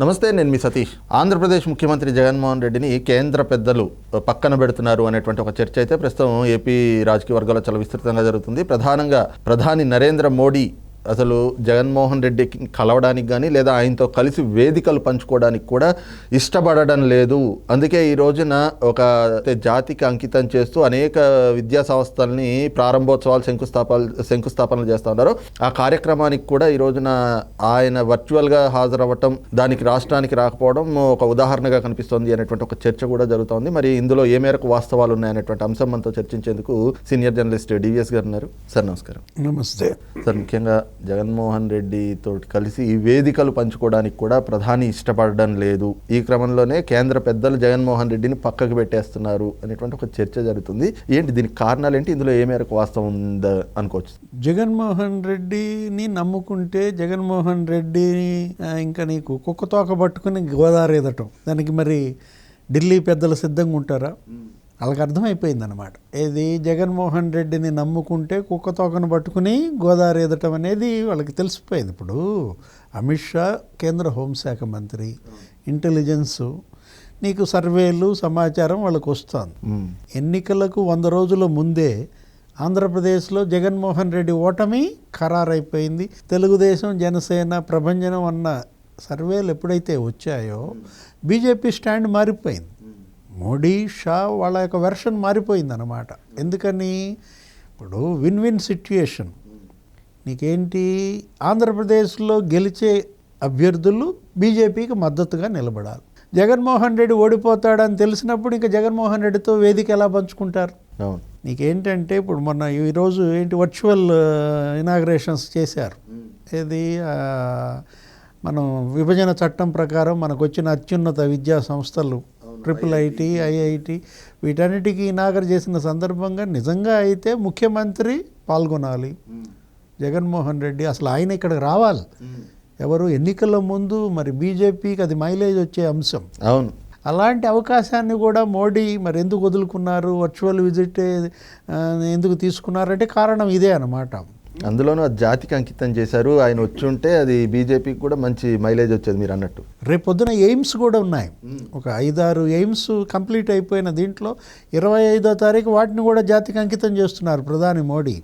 నమస్తే నేను మీ సతీష్. ఆంధ్రప్రదేశ్ ముఖ్యమంత్రి జగన్మోహన్ రెడ్డిని కేంద్ర పెద్దలు పక్కన పెడుతున్నారు అనేటువంటి ఒక చర్చ అయితే ప్రస్తుతం ఏపీ రాజకీయ వర్గాల్లో చాలా విస్తృతంగా జరుగుతుంది. ప్రధానంగా ప్రధాని నరేంద్ర మోడీ అసలు జగన్మోహన్ రెడ్డికి కలవడానికి కానీ లేదా ఆయనతో కలిసి వేదికలు పంచుకోవడానికి కూడా ఇష్టపడడం లేదు. అందుకే ఈ రోజున ఒక జాతికి అంకితం చేస్తూ అనేక విద్యా సంస్థల్ని ప్రారంభోత్సవాలు శంకుస్థాపన శంకుస్థాపనలు చేస్తూ ఉన్నారు. ఆ కార్యక్రమానికి కూడా ఈ రోజున ఆయన వర్చువల్గా హాజరవ్వటం దానికి రాష్ట్రానికి రాకపోవడం ఒక ఉదాహరణగా కనిపిస్తోంది అనేటువంటి ఒక చర్చ కూడా జరుగుతోంది మరి ఇందులో ఏ మేరకు వాస్తవాలు ఉన్నాయనేటువంటి అంశం మనతో చర్చించేందుకు సీనియర్ జర్నలిస్ట్ డివిఎస్ గారు ఉన్నారు. సార్ నమస్కారం. నమస్తే. సార్ ముఖ్యంగా జగన్మోహన్ రెడ్డితో కలిసి ఈ వేదికలు పంచుకోవడానికి కూడా ప్రధాని ఇష్టపడడం లేదు. ఈ క్రమంలోనే కేంద్ర పెద్దలు జగన్మోహన్ రెడ్డిని పక్కకు పెట్టేస్తున్నారు అనేటువంటి ఒక చర్చ జరుగుతుంది. ఏంటి దీనికి కారణాలు ఏంటి? ఇందులో ఏ మేరకు వాస్తవం ఉందా అనుకోవచ్చు. జగన్మోహన్ రెడ్డిని నమ్ముకుంటే జగన్మోహన్ రెడ్డిని ఇంకా నీకు కుక్క తోక పట్టుకుని గోదావరి ఎదటం దానికి మరి ఢిల్లీ పెద్దలు సిద్ధంగా ఉంటారా? వాళ్ళకి అర్థమైపోయింది అనమాట ఏది జగన్మోహన్ రెడ్డిని నమ్ముకుంటే కుక్క తోకను పట్టుకుని గోదావరి ఎదటం అనేది వాళ్ళకి తెలిసిపోయింది. ఇప్పుడు అమిత్ షా కేంద్ర హోంశాఖ మంత్రి ఇంటెలిజెన్సు నీకు సర్వేలు సమాచారం వాళ్ళకి వస్తుంది. ఎన్నికలకు వంద రోజుల ముందే ఆంధ్రప్రదేశ్లో జగన్మోహన్ రెడ్డి ఓటమి ఖరారైపోయింది. తెలుగుదేశం జనసేన ప్రభంజనం అన్న సర్వేలు ఎప్పుడైతే వచ్చాయో బీజేపీ స్టాండ్ మారిపోయింది. మోడీ షా వాళ్ళ యొక్క వెర్షన్ మారిపోయింది అనమాట ఎందుకని? ఇప్పుడు విన్ విన్ సిట్యుయేషన్. నీకేంటి? ఆంధ్రప్రదేశ్లో గెలిచే అభ్యర్థులు బీజేపీకి మద్దతుగా నిలబడాలి. జగన్మోహన్ రెడ్డి ఓడిపోతాడని తెలిసినప్పుడు ఇంకా జగన్మోహన్ రెడ్డితో వేదిక ఎలా పంచుకుంటారు? అవును. నీకేంటంటే ఇప్పుడు మొన్న ఈరోజు ఏంటి వర్చువల్ ఇనాగ్రేషన్స్ చేశారు. ఏది? మనం విభజన చట్టం ప్రకారం మనకు వచ్చిన అత్యున్నత విద్యా సంస్థలు ట్రిపుల్ ఐటీ ఐఐటి. వీటన్నిటికీ ఇనాగర్ చేసిన సందర్భంగా నిజంగా అయితే ముఖ్యమంత్రి పాల్గొనాలి. జగన్మోహన్ రెడ్డి అసలు ఆయన ఇక్కడికి రావాలి. ఎవరు ఎన్నికల ముందు మరి బీజేపీకి అది మైలేజ్ వచ్చే అంశం. అవును. అలాంటి అవకాశాన్ని కూడా మోడీ మరి ఎందుకు వదులుకున్నారు? వర్చువల్ విజిట్ ఎందుకు తీసుకున్నారంటే కారణం ఇదే అన్నమాట. అందులోనూ అది జాతికి అంకితం చేశారు. ఆయన వచ్చి ఉంటే అది బీజేపీకి కూడా మంచి మైలేజ్ వచ్చేది మీరు అన్నట్టు. రేపు పొద్దున ఎయిమ్స్ కూడా ఉన్నాయి. ఒక ఐదారు ఎయిమ్స్ కంప్లీట్ అయిపోయిన దీంట్లో ఇరవై ఐదో తారీఖు వాటిని కూడా జాతికి అంకితం చేస్తున్నారు ప్రధాని మోడీ.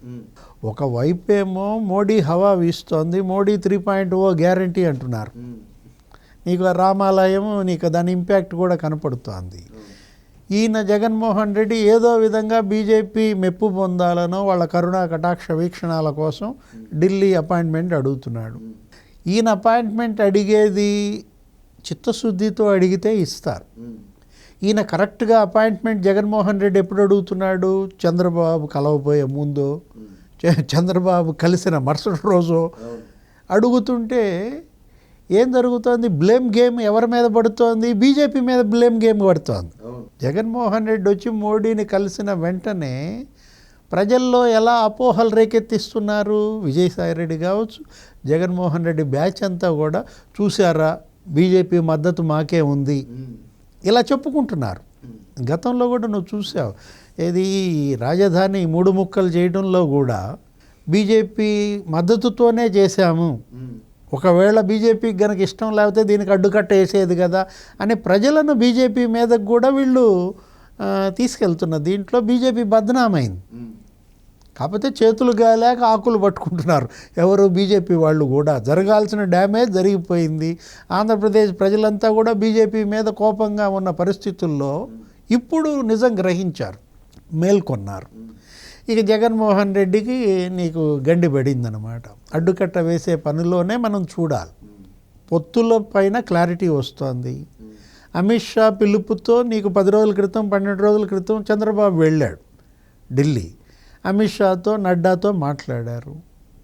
ఒక వైపేమో మోడీ హవా వీస్తోంది. Modi three point O guarantee అంటున్నారు. నీకు రామాలయం నీకు దాని ఇంపాక్ట్ కూడా కనపడుతోంది. ఈయన జగన్మోహన్ రెడ్డి ఏదో విధంగా బీజేపీ మెప్పు పొందాలనో వాళ్ళ కరుణా కటాక్ష వీక్షణాల కోసం ఢిల్లీ అపాయింట్మెంట్ అడుగుతున్నాడు. ఈయన అపాయింట్మెంట్ అడిగేది చిత్తశుద్ధితో అడిగితే ఇస్తారు. ఈయన కరెక్ట్గా అపాయింట్మెంట్ జగన్మోహన్ రెడ్డి ఎప్పుడు అడుగుతున్నాడు? చంద్రబాబు కలవబోయే ముందు చంద్రబాబు కలిసిన మరుసటి రోజు అడుగుతుంటే ఏం జరుగుతోంది? బ్లేమ్ గేమ్ ఎవరి మీద పడుతోంది? బీజేపీ మీద బ్లేమ్ గేమ్ పడుతోంది. జగన్మోహన్ రెడ్డి వచ్చి మోడీని కలిసిన వెంటనే ప్రజల్లో ఎలా అపోహలు రేకెత్తిస్తున్నారు? విజయసాయి రెడ్డి కావచ్చు జగన్మోహన్ రెడ్డి బ్యాచ్ అంతా కూడా చూసారా బీజేపీ మద్దతు మాకే ఉంది. ఇలా చెప్పుకుంటున్నారు. గతంలో కూడా నువ్వు చూసావు. ఏది? ఈ రాజధాని మూడు ముక్కలు చేయడంలో కూడా బీజేపీ మద్దతుతోనే చేశాము. ఒకవేళ బీజేపీకి గనక ఇష్టం లేకపోతే దీనికి అడ్డుకట్ట వేసేది కదా అని ప్రజలను బీజేపీ మీదకు కూడా వీళ్ళు తీసుకెళ్తున్నారు. తీసుకెళ్తున్న దీంట్లో బీజేపీ బద్నామైంది. కాకపోతే చేతులు గాలేక ఆకులు పట్టుకుంటున్నారు. ఎవరు? బీజేపీ వాళ్ళు కూడా. జరగాల్సిన డ్యామేజ్ జరిగిపోయింది. ఆంధ్రప్రదేశ్ ప్రజలంతా కూడా బీజేపీ మీద కోపంగా ఉన్న పరిస్థితుల్లో ఇప్పుడు నిజం గ్రహించారు. మేల్కొన్నారు. ఇక జగన్మోహన్ రెడ్డికి నీకు గండి పడిందనమాట అడ్డుకట్ట వేసే పనిలోనే మనం చూడాలి. పొత్తుల పైన క్లారిటీ వస్తోంది. అమిత్ షా పిలుపుతో నీకు పది రోజుల క్రితం పన్నెండు రోజుల క్రితం చంద్రబాబు వెళ్ళాడు ఢిల్లీ. అమిత్ షాతో నడ్డాతో మాట్లాడారు.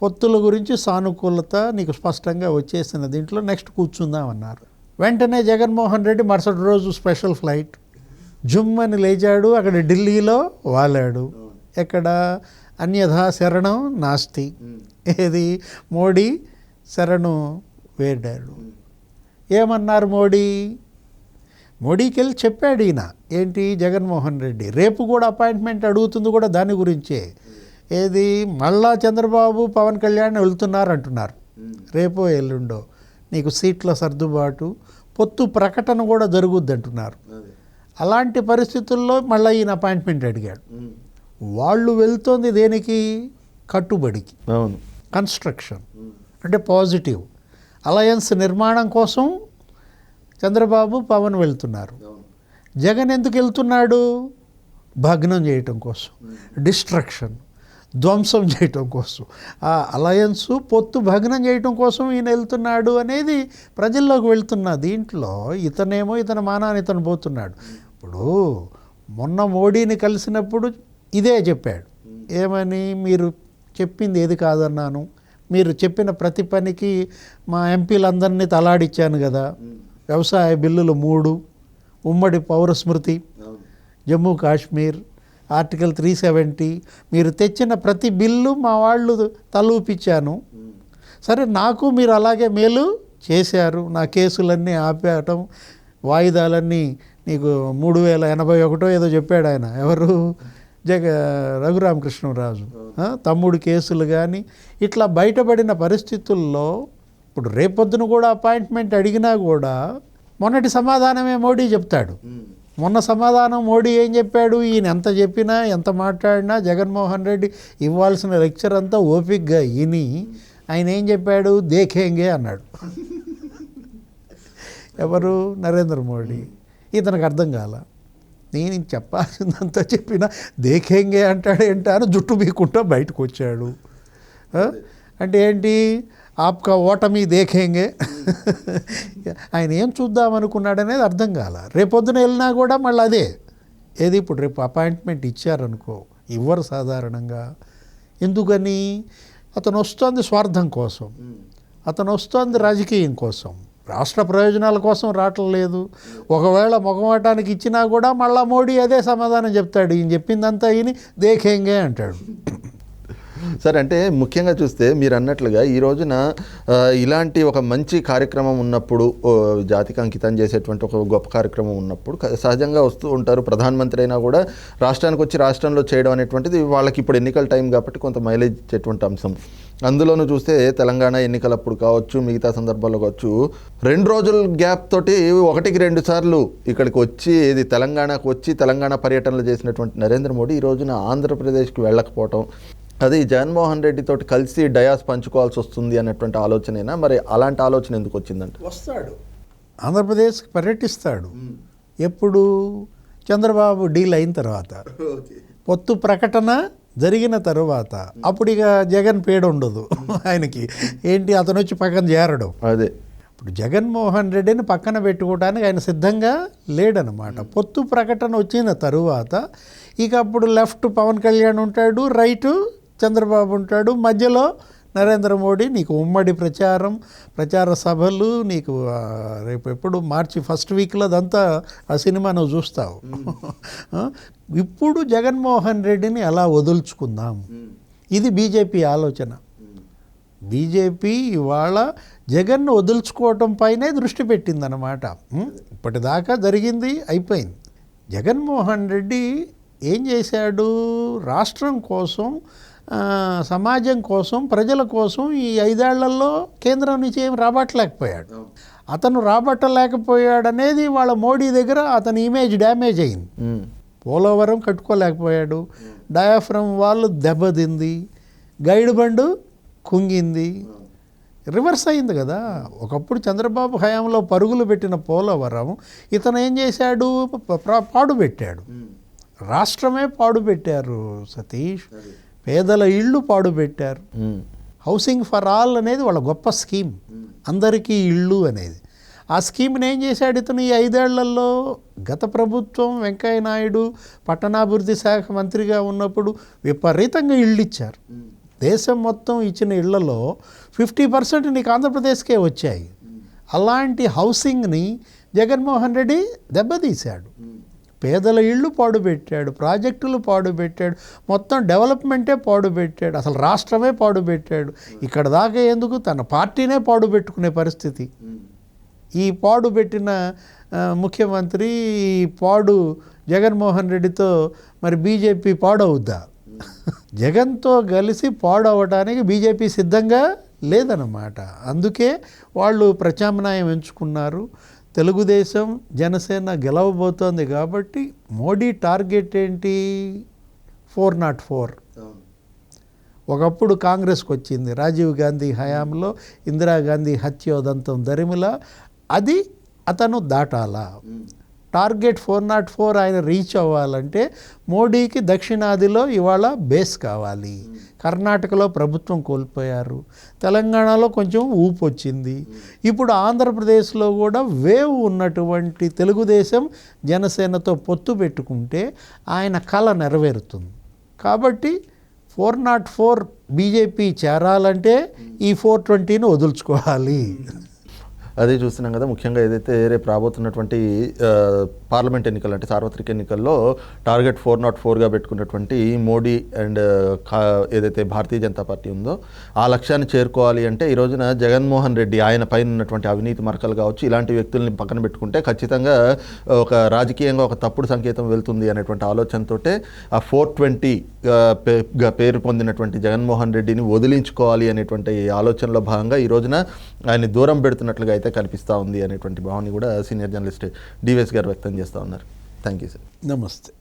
పొత్తుల గురించి సానుకూలత నీకు స్పష్టంగా వచ్చేసిన దీంట్లో నెక్స్ట్ కూర్చుందామన్నారు. వెంటనే జగన్మోహన్ రెడ్డి మరుసటి రోజు స్పెషల్ ఫ్లైట్. జుమ్ అని లేచాడు. అక్కడ ఢిల్లీలో వాలాడు. ఎక్కడ? అన్యథా శరణం నాస్తి. ఏది? మోడీ శరణు వేడాడు ఏమన్నారు మోడీ? మోడీకి వెళ్ళి చెప్పాడు ఈయన. ఏంటి? జగన్మోహన్ రెడ్డి. రేపు కూడా అపాయింట్మెంట్ అడుగుతుంది కూడా దాని గురించే. ఏది? మళ్ళా చంద్రబాబు పవన్ కళ్యాణ్ వెళ్తున్నారు అంటున్నారు. రేపో ఎల్లుండో. నీకు సీట్ల సర్దుబాటు పొత్తు ప్రకటన కూడా జరుగుద్ది అంటున్నారు. అలాంటి పరిస్థితుల్లో మళ్ళీ ఈయన అపాయింట్మెంట్ అడిగాడు. వాళ్ళు వెళ్తోంది దేనికి? కట్టుబడికి. అవును. కన్స్ట్రక్షన్ అంటే పాజిటివ్ అలయన్స్ నిర్మాణం కోసం చంద్రబాబు పవన్ వెళ్తున్నారు. జగన్ ఎందుకు వెళ్తున్నాడు? భగ్నం చేయటం కోసం. డిస్ట్రక్షన్ ధ్వంసం చేయటం కోసం. ఆ అలయన్స్ పొత్తు భగ్నం చేయటం కోసం ఈయన వెళ్తున్నాడు అనేది ప్రజల్లోకి వెళ్తున్న దీంట్లో ఇతనేమో ఇతని మానాన్ని ఇతను పోతున్నాడు. ఇప్పుడు మొన్న మోడీని కలిసినప్పుడు ఇదే చెప్పాడు. ఏమని? మీరు చెప్పింది ఏది కాదన్నాను. మీరు చెప్పిన ప్రతి పనికి మా ఎంపీలందరినీ తలాడిచ్చాను కదా. వ్యవసాయ బిల్లులు మూడు ఉమ్మడి పౌర స్మృతి Jammu Kashmir article three seventy. మీరు తెచ్చిన ప్రతి బిల్లు మా వాళ్ళు తలూపించాను సరే నాకు మీరు అలాగే మేలు చేశారు. నా కేసులన్నీ ఆపేయటం వాయిదాలన్నీ నీకు మూడు వేల ఎనభై ఒకటో ఏదో చెప్పాడు ఆయన. ఎవరు? జగ రఘురామకృష్ణరాజు తమ్ముడు కేసులు కానీ ఇట్లా బయటపడిన పరిస్థితుల్లో ఇప్పుడు రేపొద్దున కూడా అపాయింట్మెంట్ అడిగినా కూడా మొన్నటి సమాధానమే మోడీ చెప్తాడు. మొన్న సమాధానం మోడీ ఏం చెప్పాడు? ఈయన ఎంత చెప్పినా ఎంత మాట్లాడినా జగన్మోహన్ రెడ్డి ఇవ్వాల్సిన లెక్చర్ అంతా ఓపిక్గా విని ఆయన ఏం చెప్పాడు? దేఖేంగే అన్నాడు. ఎవరు? నరేంద్ర మోడీ. ఇతనికి అర్థం కాల. నేను చెప్పాల్సిందంతా చెప్పినా దేఖేంగే అంటాడు ఏంటని జుట్టు బీకుంటా బయటకు వచ్చాడు అంటే ఏంటి? ఆప్కా ఓటమి దేఖేంగే? ఆయన ఏం చూద్దాం అనుకున్నాడు అనేది అర్థం కాల. రేపొద్దున వెళ్ళినా కూడా మళ్ళీ అదే. ఏది ఇప్పుడు? రేపు అపాయింట్మెంట్ ఇచ్చారనుకో. ఇవ్వరు సాధారణంగా. ఎందుకని? అతను వస్తుంది స్వార్థం కోసం. అతను వస్తుంది రాజకీయం కోసం. రాష్ట్ర ప్రయోజనాల కోసం రావట్లేదు ఒకవేళ మొగమాటానికి ఇచ్చినా కూడా మళ్ళా మోడీ అదే సమాధానం చెప్తాడు. ఈయన చెప్పిందంతా ఈయన దేఖేంగే అంటాడు. సరే అంటే ముఖ్యంగా చూస్తే మీరు అన్నట్లుగా ఈ రోజున ఇలాంటి ఒక మంచి కార్యక్రమం ఉన్నప్పుడు ఓ, జాతికి అంకితం చేసేటువంటి ఒక గొప్ప కార్యక్రమం ఉన్నప్పుడు సహజంగా వస్తూ ఉంటారు. ప్రధానమంత్రి అయినా కూడా రాష్ట్రానికి వచ్చి రాష్ట్రంలో చేయడం అనేటువంటిది వాళ్ళకి ఇప్పుడు ఎన్నికల టైం కాబట్టి కొంత మైలేజ్ ఇచ్చేటువంటి అంశం. అందులోనూ చూస్తే తెలంగాణ ఎన్నికలప్పుడు కావచ్చు మిగతా సందర్భాల్లో కావచ్చు రెండు రోజుల గ్యాప్ తోటి ఒకటికి రెండు సార్లు ఇక్కడికి వచ్చి ఇది తెలంగాణకు వచ్చి తెలంగాణ పర్యటనలు చేసినటువంటి నరేంద్ర మోడీ ఈ రోజున ఆంధ్రప్రదేశ్కి వెళ్ళకపోవటం. అది జగన్మోహన్ రెడ్డి తోటి కలిసి డయాస్ పంచుకోవాల్సి వస్తుంది అన్నటువంటి ఆలోచనేనా? మరి అలాంటి ఆలోచన ఎందుకు వచ్చిందంట? వస్తాడు. ఆంధ్రప్రదేశ్కి పర్యటిస్తాడు. ఎప్పుడు చంద్రబాబు డీల్ అయిన తర్వాత పొత్తు ప్రకటన జరిగిన తర్వాత అప్పుడు ఇక జగన్ పేడ ఉండదు ఆయనకి. ఏంటి? అతను వచ్చి పక్కన చేరడం. అదే. ఇప్పుడు జగన్మోహన్ రెడ్డిని పక్కన పెట్టుకోవడానికి ఆయన సిద్ధంగా లేడనమాట. పొత్తు ప్రకటన వచ్చిన తరువాత ఇక అప్పుడు లెఫ్ట్ పవన్ కళ్యాణ్ ఉంటాడు రైట్ చంద్రబాబు ఉంటాడు మధ్యలో నరేంద్ర మోడీ నీకు ఉమ్మడి ప్రచారం ప్రచార సభలు నీకు రేపు ఎప్పుడు మార్చి ఫస్ట్ వీక్లో అదంతా ఆ సినిమా నువ్వు చూస్తావు. ఇప్పుడు జగన్మోహన్ రెడ్డిని అలా వదులుచుకుందాం. ఇది బీజేపీ ఆలోచన. బీజేపీ ఇవాళ జగన్ను వదులుచుకోవటం పైనే దృష్టి పెట్టిందన్నమాట. ఉం? ఇప్పటిదాకా జరిగింది అయిపోయింది. జగన్మోహన్ రెడ్డి ఏం చేశాడు? రాష్ట్రం కోసం సమాజం కోసం ప్రజల కోసం ఈ ఐదేళ్ళలో కేంద్రం నుంచి ఏం రాబట్టలేకపోయాడు. అతను రాబట్టలేకపోయాడనేది వాళ్ళ మోడీ దగ్గర అతని ఇమేజ్ డ్యామేజ్ అయింది. పోలవరం కట్టుకోలేకపోయాడు. డయాఫ్రమ్ వాళ్ళు దెబ్బతింది. గైడ్ బండు కుంగింది. రివర్స్ అయింది కదా. ఒకప్పుడు చంద్రబాబు హయాంలో పరుగులు పెట్టిన పోలవరం ఇతను ఏం చేశాడు? పాడు పెట్టాడు. రాష్ట్రమే పాడు పెట్టారు సతీష్. పేదల ఇళ్ళు పాడు పెట్టారు ఉమ్. హౌసింగ్ ఫర్ ఆల్ అనేది వాళ్ళ గొప్ప స్కీమ్. అందరికీ ఇళ్ళు అనేది. ఆ స్కీమ్ని ఏం చేశాడు ఇతను ఈ ఐదేళ్ళలో? గత ప్రభుత్వం వెంకయ్య నాయుడు పట్టణాభివృద్ధి శాఖ మంత్రిగా ఉన్నప్పుడు విపరీతంగా ఇళ్ళు ఇచ్చారు దేశం మొత్తం ఇచ్చిన ఇళ్ళలో ఫిఫ్టీ పర్సెంట్ నీకు ఆంధ్రప్రదేశ్కే వచ్చాయి. అలాంటి హౌసింగ్ని జగన్మోహన్ రెడ్డి దెబ్బతీశాడు. పేదల ఇళ్ళు పాడుపెట్టాడు ప్రాజెక్టులు పాడుపెట్టాడు మొత్తం డెవలప్మెంటే పాడుపెట్టాడు అసలు రాష్ట్రమే పాడుపెట్టాడు ఇక్కడ దాకా ఎందుకు? తన పార్టీనే పాడుపెట్టుకునే పరిస్థితి. ఈ పాడు పెట్టిన ముఖ్యమంత్రి పాడు జగన్మోహన్ రెడ్డితో మరి బీజేపీ పాడవుద్దా? జగన్తో కలిసి పాడవటానికి బీజేపీ సిద్ధంగా లేదన్నమాట. అందుకే వాళ్ళు ప్రత్యామ్నాయం ఎంచుకున్నారు. తెలుగుదేశం జనసేన గెలవబోతోంది కాబట్టి మోడీ టార్గెట్ ఏంటి? Four not four. ఒకప్పుడు కాంగ్రెస్కి వచ్చింది రాజీవ్ గాంధీ హయాంలో ఇందిరాగాంధీ హత్యోదంతం దరిమిల. అది అతను దాటాలా? టార్గెట్ ఫోర్ నాట్ ఫోర్ ఆయన రీచ్ అవ్వాలంటే మోడీకి దక్షిణాదిలో ఇవాళ బేస్ కావాలి. కర్ణాటకలో ప్రభుత్వం కోల్పోయారు. తెలంగాణలో కొంచెం ఊపు వచ్చింది ఇప్పుడు ఆంధ్రప్రదేశ్లో కూడా వేవ్ ఉన్నటువంటి తెలుగుదేశం జనసేనతో పొత్తు పెట్టుకుంటే ఆయన కళ నెరవేరుతుంది. కాబట్టి ఫోర్ నాట్ ఫోర్ బీజేపీ చేరాలంటే ఈ ఫోర్ ట్వంటీని వదులుచుకోవాలి. అదే చూస్తున్నాం కదా ముఖ్యంగా ఏదైతే రేపు రాబోతున్నటువంటి పార్లమెంట్ ఎన్నికలు అంటే సార్వత్రిక ఎన్నికల్లో టార్గెట్ ఫోర్ నాట్ ఫోర్గా పెట్టుకున్నటువంటి మోడీ అండ్ ఏదైతే భారతీయ జనతా పార్టీ ఉందో ఆ లక్ష్యాన్ని చేరుకోవాలి అంటే ఈ రోజున జగన్మోహన్ రెడ్డి ఆయన పైన ఉన్నటువంటి అవినీతి మరకలు కావచ్చు ఇలాంటి వ్యక్తుల్ని పక్కన పెట్టుకుంటే ఖచ్చితంగా ఒక రాజకీయంగా ఒక తప్పుడు సంకేతం వెళ్తుంది అనేటువంటి ఆలోచనతోటే ఆ ఫోర్ ట్వంటీ పేరు పొందినటువంటి జగన్మోహన్ రెడ్డిని వదిలించుకోవాలి అనేటువంటి ఆలోచనలో భాగంగా ఈ రోజున ఆయన దూరం పెడుతున్నట్లుగా అయితే కనిపిస్తూ ఉంది అనేటువంటి భావన కూడా సీనియర్ జర్నలిస్ట్ డివైఎస్ గారు వ్యక్తం చేస్తూ ఉన్నారు. Thank you sir. నమస్తే.